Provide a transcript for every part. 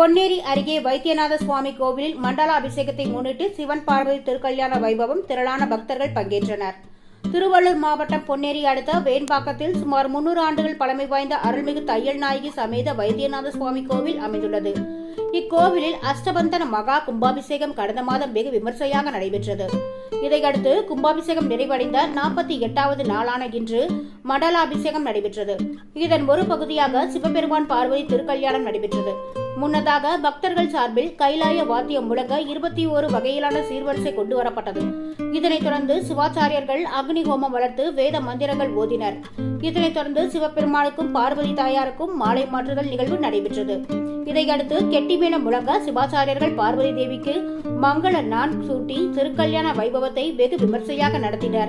பொன்னேரி அருகே வைத்தியநாத சுவாமி கோவிலில் மண்டல அபிஷேகத்தை முன்னிட்டு சிவன் பார்வதி திருக்கல்யாண வைபவம் திரளான பக்தர்கள் பங்கேற்றனர். திருவள்ளூர் மாவட்டம் பொன்னேரி அடுத்த வேண்பாக்கத்தில் சுமார் முன்னூறு ஆண்டுகள் பழமை வாய்ந்த அருள்மிகு தையல் நாயகி சமேத வைத்தியநாத சுவாமி கோவில் அமைந்துள்ளது. இக்கோவிலில் அஷ்டபந்தன மகா கும்பாபிஷேகம் கடந்த மாதம் வெகு விமர்சையாக நடைபெற்றது. இதையடுத்து கும்பாபிஷேகம் நிறைவடைந்த நாற்பத்தி எட்டாவது நாளான இன்று மடலாபிஷேகம் நடைபெற்றது. இதன் ஒரு பகுதியாக சிவபெருமான் பார்வதி திருக்கல்யாணம் நடைபெற்றது. முன்னதாக பக்தர்கள் சார்பில் கைலாய வாத்தியம் முழங்க இருபத்தி ஒரு வகையிலான சீர்வரிசை கொண்டு வரப்பட்டது. இதனைத் தொடர்ந்து சிவாச்சாரியர்கள் அக்னி ஹோமம் வளர்த்து வேத மந்திரங்கள் ஓதினர். இதனைத் தொடர்ந்து சிவபெருமானுக்கும் பார்வதி தாயாருக்கும் மாலை மாற்றுதல் நிகழ்வு நடைபெற்றது. இதையடுத்து கெட்டிமேளம் முழங்க சிவாச்சாரியர்கள் பார்வதி தேவிக்கு மங்கள நான் சூட்டி திருக்கல்யாண வைபவத்தை வெகு விமர்சையாக நடத்தினர்.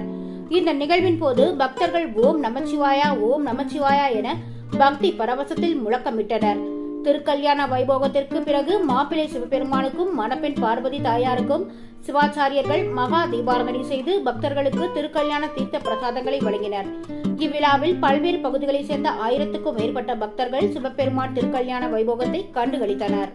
இந்த நிகழ்வின் போது பக்தர்கள் ஓம் நமச்சிவாயா ஓம் நமச்சிவாயா என பக்தி பரவசத்தில் முழக்கமிட்டனர். திருக்கல்யாண வைபோகத்திற்கு பிறகு மாப்பிள்ளை சிவபெருமானுக்கும் மணப்பெண் பார்வதி தாயாருக்கும் சிவாச்சாரியர்கள் மகா தீபாரதனை செய்து பக்தர்களுக்கு திருக்கல்யாண தீர்த்த பிரசாதங்களை வழங்கினர். இவ்விழாவில் பல்வேறு பகுதிகளைச் சேர்ந்த ஆயிரத்துக்கும் மேற்பட்ட பக்தர்கள் சிவபெருமான் திருக்கல்யாண வைபோகத்தை கண்டுகளித்தனர்.